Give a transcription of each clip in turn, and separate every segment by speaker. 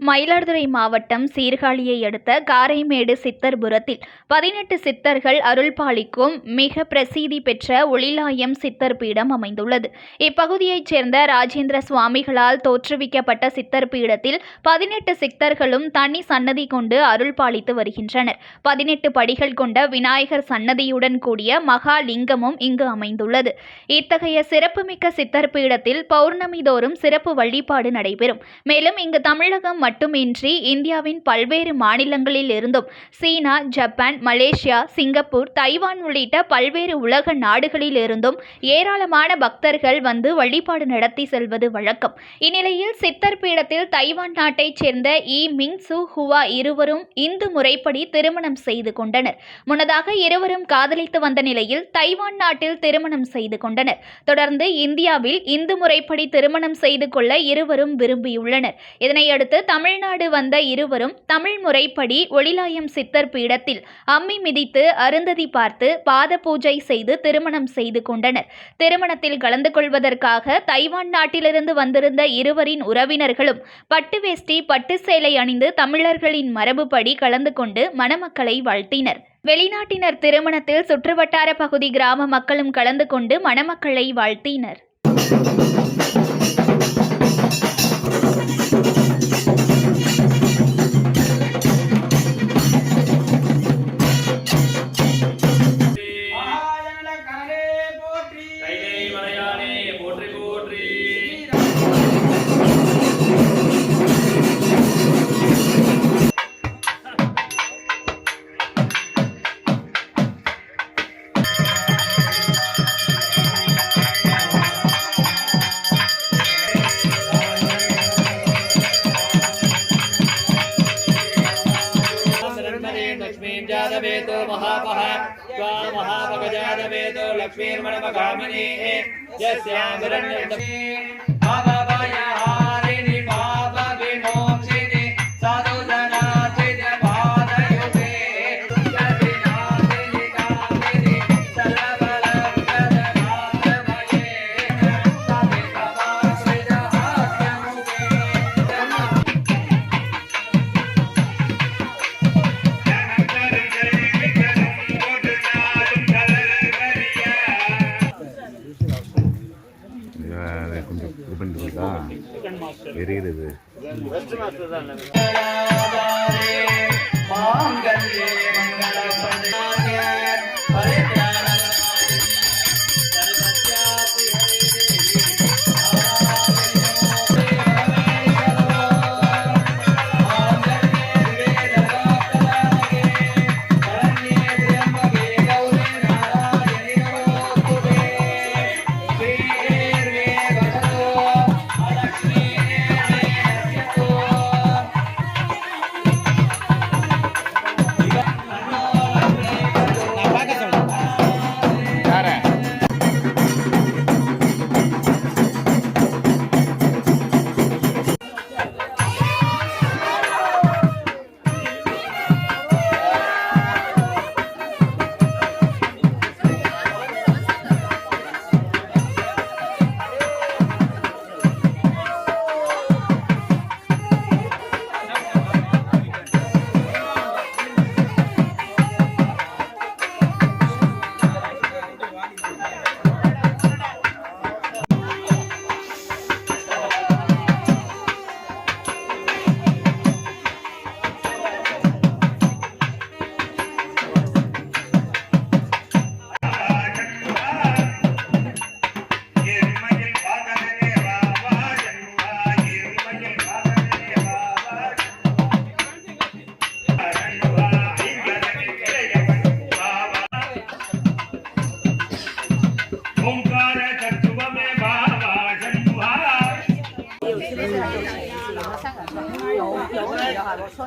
Speaker 1: மயிலாடுதுறை மாவட்டம் சீர்காழியை அடுத்த காரைமேடு சித்தர்புரத்தில் பதினெட்டு சித்தர்கள் அருள்பாலிக்கும் மிக பிரசித்தி பெற்ற ஒளிலாயம் சித்தர் பீடம் அமைந்துள்ளது. இப்பகுதியைச் சேர்ந்த ராஜேந்திர சுவாமிகளால் தோற்றுவிக்கப்பட்ட சித்தர் பீடத்தில் பதினெட்டு சித்தர்களும் தனி சன்னதி கொண்டு அருள்பாலித்து வருகின்றனர். பதினெட்டு படிகள் கொண்ட விநாயகர் சன்னதியுடன் கூடிய மகாலிங்கமும் இங்கு அமைந்துள்ளது. இத்தகைய சிறப்புமிக்க சித்தர் பீடத்தில் பௌர்ணமி தோறும் சிறப்பு வழிபாடு நடைபெறும். மேலும் இங்கு தமிழகம் மட்டுமின்றி இந்தியாவின் பல்வேறு மாநிலங்களில் இருந்தும் China Japan Malaysia Singapore Taiwan உள்ளிட்ட பல்வேறு உலக நாடுகளில் இருந்தும் ஏராளமான பக்தர்கள் வந்து வழிபாடு நடத்தி செல்வது வழக்கம். இந்நிலையில் சித்தர் பீடத்தில் தைவான் நாட்டைச் சேர்ந்த இ மிங் சு ஹுவா இருவரும் இந்து முறைப்படி திருமணம் செய்து கொண்டனர். முன்னதாக இருவரும் காதலித்து வந்த நிலையில் தைவான் நாட்டில் திருமணம் செய்து கொண்டனர். தொடர்ந்து இந்தியாவில் இந்து முறைப்படி திருமணம் செய்து கொள்ள இருவரும் விரும்பியுள்ளனர். இதனையடுத்து தமிழ்நாடு வந்த இருவரும் தமிழ் முறைப்படி ஒளிலாயம் சித்தர் பீடத்தில் அம்மி மிதித்து அருந்ததி பார்த்து பாத பூஜை செய்து திருமணம் செய்து கொண்டனர். திருமணத்தில் கலந்து கொள்வதற்காக தைவான் நாட்டிலிருந்து வந்திருந்த இருவரின் உறவினர்களும் பட்டு வேஷ்டி பட்டு சேலை அணிந்து தமிழர்களின் மரபுப்படி கலந்து கொண்டு மணமக்களை வாழ்த்தினர். வெளிநாட்டினர் திருமணத்தில் சுற்றுவட்டார பகுதி கிராம மக்களும் கலந்து கொண்டு மணமக்களை வாழ்த்தினர்.
Speaker 2: महापः त्वा महापगजातवेतो लक्ष्मीर्मणमगामिनी यस्यां
Speaker 3: எரியுது
Speaker 4: மாங்கல்யே மங்களபதாய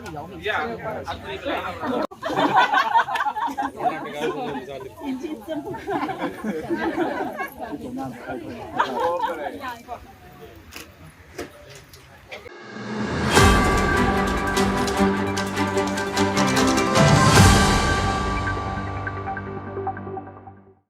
Speaker 5: 你呀还可以这